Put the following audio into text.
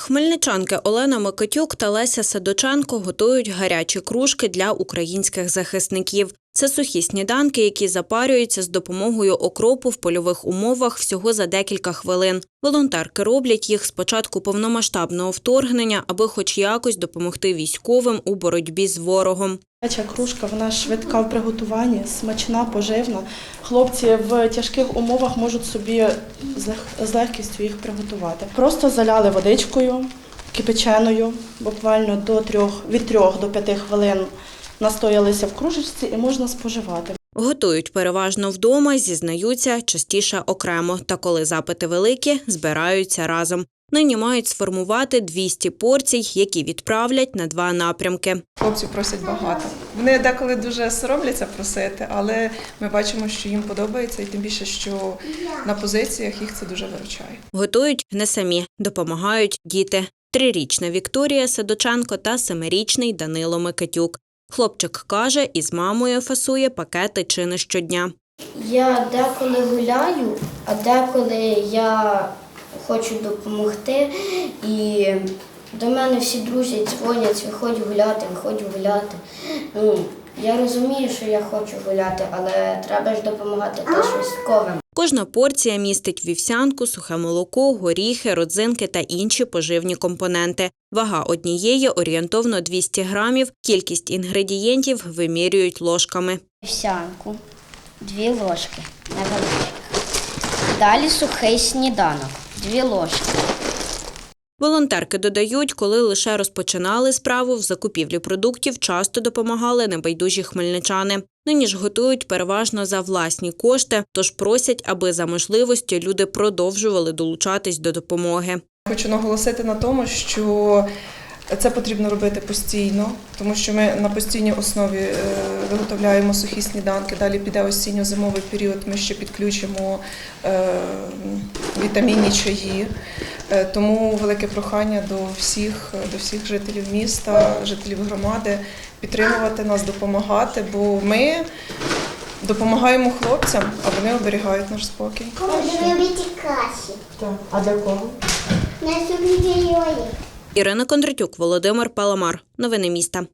Хмельничанки Олена Микитюк та Леся Садоченко готують гарячі кружки для українських захисників. Це сухі сніданки, які запарюються з допомогою окропу в польових умовах всього за декілька хвилин. Волонтерки роблять їх з початку повномасштабного вторгнення, аби хоч якось допомогти військовим у боротьбі з ворогом. Гаряча кружка, вона швидка в приготуванні, смачна, поживна. Хлопці в тяжких умовах можуть собі з легкістю їх приготувати. Просто заляли водичкою кипяченою, буквально до трьох, від трьох до п'яти хвилин настоялися в кружечці і можна споживати. Готують переважно вдома, зізнаються частіше окремо. Та коли запити великі, збираються разом. Нині мають сформувати 200 порцій, які відправлять на два напрямки. Хлопці просять багато. Вони деколи дуже соромляться просити, але ми бачимо, що їм подобається, і тим більше, що на позиціях їх це дуже виручає. Готують не самі, допомагають діти. Трирічна Вікторія Садоченко та семирічний Данило Микитюк. Хлопчик каже, із мамою фасує пакети чи не щодня. Я деколи гуляю, а деколи я хочу допомогти. І до мене всі друзі дзвонять, виходь гуляти, виходь гуляти. Ну, я розумію, що я хочу гуляти, але треба ж допомагати теж військовим. Кожна порція містить вівсянку, сухе молоко, горіхи, родзинки та інші поживні компоненти. Вага однієї орієнтовно 200 грамів. Кількість інгредієнтів вимірюють ложками. Вівсянку, дві ложки невеличких. Далі сухий сніданок, дві ложки. Волонтерки додають, коли лише розпочинали справу в закупівлі продуктів, часто допомагали небайдужі хмельничани. Нині ж готують переважно за власні кошти, тож просять, аби за можливості люди продовжували долучатись до допомоги. Хочу наголосити на тому, що це потрібно робити постійно, тому що ми на постійній основі е, виготовляємо сухі сніданки. Далі піде осінньо-зимовий період. Ми ще підключимо е, вітамінні чаї. Е, Тому велике прохання до всіх, до всіх жителів міста, жителів громади підтримувати нас, допомагати, бо ми допомагаємо хлопцям, а вони оберігають наш спокій. Можна робити каші. Так. А для кого? На собі. Ірина Кондратюк, Володимир Паламар. Новини міста.